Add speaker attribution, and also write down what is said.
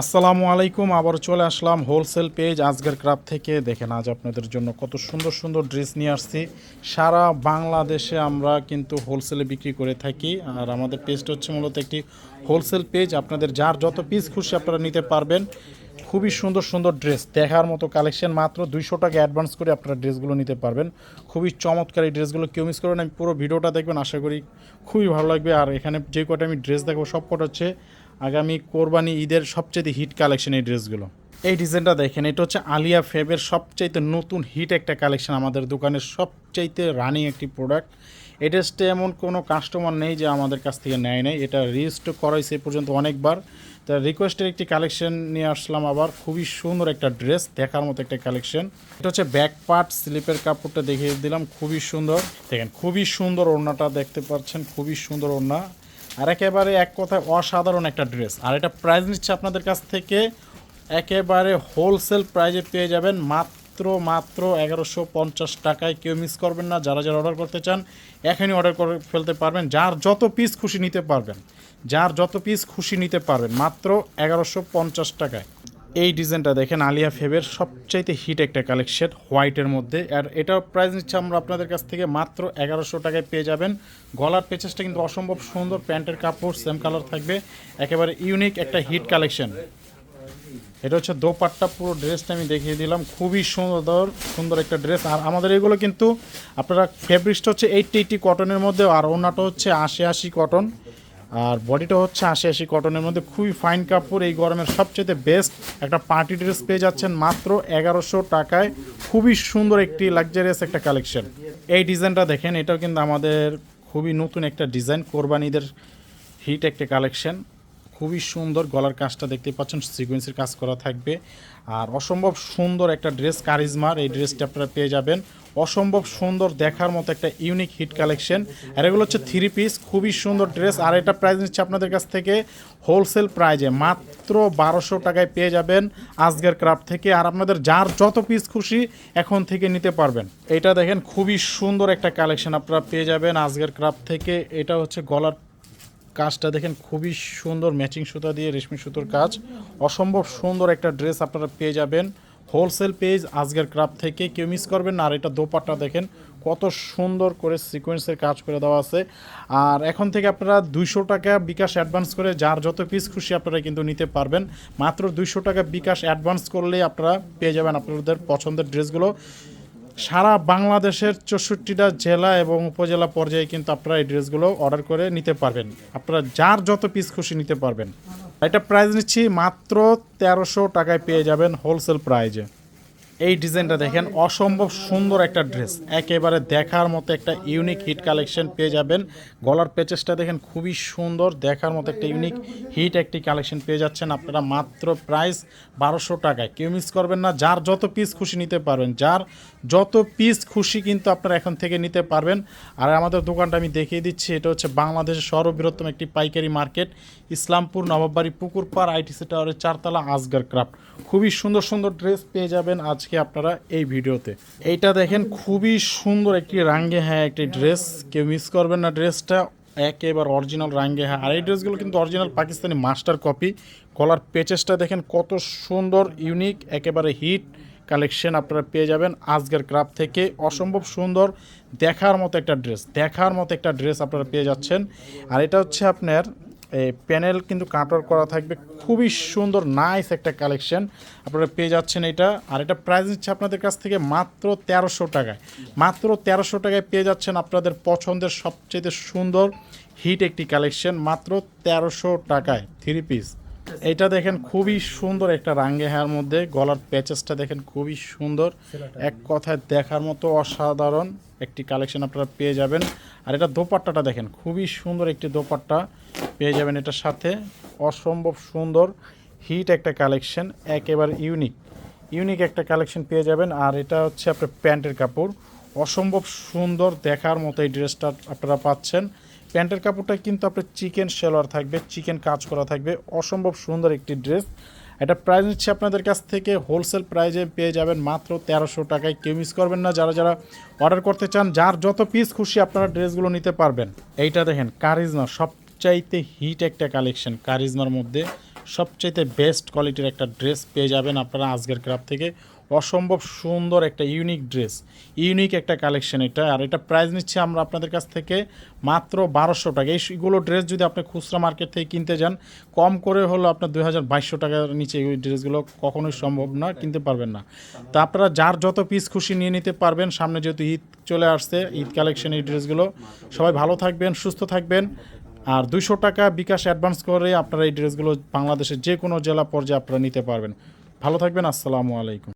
Speaker 1: আসসালামু আলাইকুম আবার চলে আসলাম হোলসেল পেজ আজকের ক্রাফট থেকে। দেখেন, আজ আপনাদের জন্য কত সুন্দর সুন্দর ড্রেস নিয়ে আসছি। সারা বাংলাদেশে আমরা কিন্তু হোলসেলে বিক্রি করে থাকি। আর আমাদের পেজটা হচ্ছে মূলত একটি হোলসেল পেজ। আপনাদের যার যত পিস খুশি আপনারা নিতে পারবেন। খুবই সুন্দর সুন্দর ড্রেস, দেখার মতো কালেকশন। মাত্র দুইশো টাকা অ্যাডভান্স করে আপনারা ড্রেসগুলো নিতে পারবেন। খুবই চমৎকার এই ড্রেসগুলো। কেউ মিস করেন আমি পুরো ভিডিওটা দেখবেন। আশা করি খুবই ভালো লাগবে। আর এখানে যে কটা আমি ড্রেস দেখব সব কটা হচ্ছে আগামী কোরবানি ঈদের সবচেয়ে হিট কালেকশন এই ড্রেসগুলো এই ডিজাইনটা দেখেন, এটা হচ্ছে আলিয়া ফেবের সবচাইতে নতুন হিট একটা কালেকশন আমাদের দোকানের সবচাইতে রানিং একটি প্রোডাক্ট এই ড্রেসটা এমন কোনো কাস্টমার নেই যে আমাদের কাছ থেকে নেয় নেই। এটা রিস্টক করাইছে পর্যন্ত অনেকবার। তা রিকোয়েস্টের একটি কালেকশন নিয়ে আসলাম আবার, খুবই সুন্দর একটা ড্রেস দেখার মতো একটা কালেকশন এটা হচ্ছে ব্যাক পার্ট স্লিপের কাপড়টা দেখিয়ে দিলাম, খুবই সুন্দর। দেখেন, খুবই সুন্দর ওড়নাটা দেখতে পাচ্ছেন, খুবই সুন্দর ওড়না। আর একেবারে এক কথায় অসাধারণ একটা ড্রেস। আর এটা প্রাইস নিচ্ছে আপনাদের কাছ থেকে। একেবারে হোলসেল প্রাইজে পেয়ে যাবেন মাত্র মাত্র এগারোশো পঞ্চাশ টাকায়। কেউ মিস করবেন না। যারা যারা অর্ডার করতে চান, এখনই অর্ডার করে ফেলতে পারবেন। যার যত পিস খুশি নিতে পারবেন। যার যত পিস খুশি নিতে পারবেন, মাত্র এগারোশো পঞ্চাশ টাকায়। এই ডিজাইনটা দেখেন আলিয়া ফেবের সবচাইতে হিট একটা কালেকশন হোয়াইটের মধ্যে। আর এটার প্রাইস নিচ্ছে আমরা আপনাদের কাছ থেকে মাত্র এগারোশো টাকায় পেয়ে যাবেন। গলার পেচেসটা কিন্তু অসম্ভব সুন্দর, প্যান্টের কাপড় সেম কালার থাকবে। একেবারে ইউনিক একটা হিট কালেকশন এটা হচ্ছে দোপাট্টা, পুরো ড্রেসটা আমি দেখিয়ে দিলাম। খুবই সুন্দর সুন্দর একটা ড্রেস আর আমাদের এগুলো কিন্তু আপনারা ফেব্রিক্সটা হচ্ছে এইটটি এইটটি কটনের মধ্যে আর ওনাটা হচ্ছে আশি আশি কটন আর বডিটা হচ্ছে আশি আশি কটনের মধ্যে। খুবই ফাইন কাপড়, এই গরমের সবচেয়ে বেস্ট একটা পার্টি ড্রেস পেয়ে যাচ্ছেন মাত্র এগারোশো টাকায়। খুবই সুন্দর একটি লাক্সারিয়াস একটা কালেকশন এই ডিজাইনটা দেখেন, এটাও কিন্তু আমাদের খুবই নতুন একটা ডিজাইন কোরবানিদের হিট একটা কালেকশন খুবই সুন্দর গলার কাজটা দেখতে পাচ্ছেন সিকোয়েন্সের কাজ করা থাকবে। আর অসম্ভব সুন্দর একটা ড্রেস কারিজমার এই ড্রেসটা আপনারা পেয়ে যাবেন। অসম্ভব সুন্দর দেখার মতো একটা ইউনিক হিট কালেকশন আর এগুলো হচ্ছে থ্রি পিস খুবই সুন্দর ড্রেস। আর এটা প্রাইস নিচ্ছে আপনাদের কাছ থেকে হোলসেল প্রাইজে মাত্র বারোশো টাকায় পেয়ে যাবেন আজকের ক্রাফট থেকে। আর আপনাদের যার যত পিস খুশি এখন থেকে নিতে পারবেন। এটা দেখেন, খুবই সুন্দর একটা কালেকশন আপনারা পেয়ে যাবেন আজকের ক্রাফট থেকে। এটা হচ্ছে গলার কাজটা দেখেন খুবই সুন্দর ম্যাচিং সুতা দিয়ে রেশমি সুতোর কাজ। অসম্ভব সুন্দর একটা ড্রেস আপনারা পেয়ে যাবেন। হোলসেল পেজ আজকের ক্রাফট থেকে, কেউ মিস করবেন না। আর এটা দোপাট্টা দেখেন, কত সুন্দর করে সিকোয়েন্সের কাজ করে দেওয়া আছে। আর এখন থেকে আপনারা দুইশো টাকা বিকাশ অ্যাডভান্স করে যার যত পিস খুশি আপনারা কিন্তু নিতে পারবেন। মাত্র দুইশো টাকা বিকাশ অ্যাডভান্স করলে আপনারা পেয়ে যাবেন আপনাদের পছন্দের ড্রেসগুলো সারা বাংলাদেশের চৌষট্টিটা জেলা এবং উপজেলা পর্যায়ে কিন্তু আপনারা এই ড্রেসগুলো অর্ডার করে নিতে পারবেন। আপনারা যার যত পিস খুশি নিতে পারবেন। এটা প্রাইস নিচ্ছি মাত্র তেরোশো টাকায় পেয়ে যাবেন হোলসেল প্রাইজে এই ডিজাইনটা দেখেন, অসম্ভব সুন্দর একটা ড্রেস। একেবারে দেখার মতো একটা ইউনিক হিট কালেকশন পেয়ে যাবেন। গলার পেচেসটা দেখেন, খুবই সুন্দর, দেখার মতো একটা ইউনিক হিট একটি কালেকশন পেয়ে যাচ্ছেন আপনারা মাত্র প্রাইস বারোশো টাকায়। কেউ মিস করবেন না, যার যত পিস খুশি নিতে পারবেন, যার যত পিস খুশি কিন্তু আপনারা এখন থেকে নিতে পারবেন। আর আমাদের দোকানটা আমি দেখিয়ে দিচ্ছি, এটা হচ্ছে বাংলাদেশের সর্ববৃহত্তম একটি পাইকারি মার্কেট, ইসলামপুর, নবাববাড়ি, পুকুরপাড়, আইটিসি টাওয়ারের চারতলা আজগার ক্রাফট। খুবই সুন্দর সুন্দর ড্রেস পেয়ে যাবেন আজকে। আপনারা এই ভিডিওতে। এইটা দেখেন খুবই সুন্দর একটি রাঙ্গে হ্যাঁ একটি ড্রেস। কেউ মিস করবেন না ড্রেসটা, একেবারে অরিজিনাল রাঙ্গে হ্যাঁ আর এই ড্রেসগুলো কিন্তু original Pakistani master copy collar পেচেসটা দেখেন কত সুন্দর ইউনিক একেবারে হিট কালেকশন আপনারা পেয়ে যাবেন আজকের ক্রাফ থেকে। অসম্ভব সুন্দর, দেখার মতো একটা ড্রেস, দেখার মতো একটা ড্রেস আপনারা পেয়ে যাচ্ছেন। আর এটা হচ্ছে আপনার এই প্যানেল কিন্তু কাটওয়ার করা থাকবে। খুবই সুন্দর নাইস একটা কালেকশন আপনারা পেয়ে যাচ্ছেন এটা। আর এটা প্রাইস নিচ্ছে আপনাদের কাছ থেকে মাত্র তেরোশো টাকায়। মাত্র তেরোশো টাকায় পেয়ে যাচ্ছেন আপনাদের পছন্দের সবচেয়ে সুন্দর হিট একটি কালেকশন মাত্র তেরোশো টাকায় থ্রি পিস এটা দেখেন খুবই সুন্দর একটা রাঙ্গে হার মধ্যে গলার প্যাচেসটা দেখেন খুবই সুন্দর। এক কথায় দেখার মতো অসাধারণ একটি কালেকশন আপনারা পেয়ে যাবেন। আর এটা দোপাট্টাটা দেখেন খুবই সুন্দর একটি দোপাট্টা পেয়ে যাবেন এটার সাথে। অসম্ভব সুন্দর হিট একটা কালেকশন একেবারে ইউনিক ইউনিক একটা কালেকশন পেয়ে যাবেন। আর এটা হচ্ছে আপনার প্যান্টের কাপড়। অসম্ভব সুন্দর দেখার মতো এই ড্রেসটা আপনারা পাচ্ছেন। প্যান্টের কাপড়টা কিন্তু আপনার চিকেন সেলোয়ার থাকবে, চিকেন কাজ করা থাকবে, অসম্ভব সুন্দর একটি ড্রেস। এটা প্রাইস নিচ্ছে আপনাদের কাছ থেকে হোলসেল প্রাইজে পেয়ে যাবেন মাত্র তেরোশো টাকায়। কেউ মিস করবেন না, যারা যারা অর্ডার করতে চান, যার যত পিস খুশি আপনারা ড্রেসগুলো নিতে পারবেন। এইটা দেখেন কারিজমা সবচাইতে হিট একটা কালেকশন কারিজমার মধ্যে সবচেয়ে বেস্ট কোয়ালিটির একটা ড্রেস পেয়ে যাবেন আপনারা আজকের ক্রাফ থেকে। অসম্ভব সুন্দর একটা ইউনিক ড্রেস ইউনিক একটা কালেকশন এটা। আর এটা প্রাইস নিচ্ছে আমরা আপনাদের কাছ থেকে মাত্র বারোশো টাকা। এইগুলো ড্রেস যদি আপনি খুচরা মার্কেট থেকে কিনতে যান, কম করে হলো আপনার দুই হাজার বাইশশো টাকার নিচে এই ড্রেসগুলো কখনোই সম্ভব না, কিনতে পারবেন না। তা আপনারা যার যত পিস খুশি নিয়ে নিতে পারবেন, সামনে যেহেতু ঈদ চলে আসছে, ঈদ কালেকশন এই ড্রেসগুলো সবাই ভালো থাকবেন, সুস্থ থাকবেন। আর দুইশো টাকা বিকাশ অ্যাডভান্স করে আপনারা এই ড্রেসগুলো বাংলাদেশের যে কোনো জেলা পর্যায়ে আপনারা নিতে পারবেন। ভালো থাকবেন, আসসালামু আলাইকুম।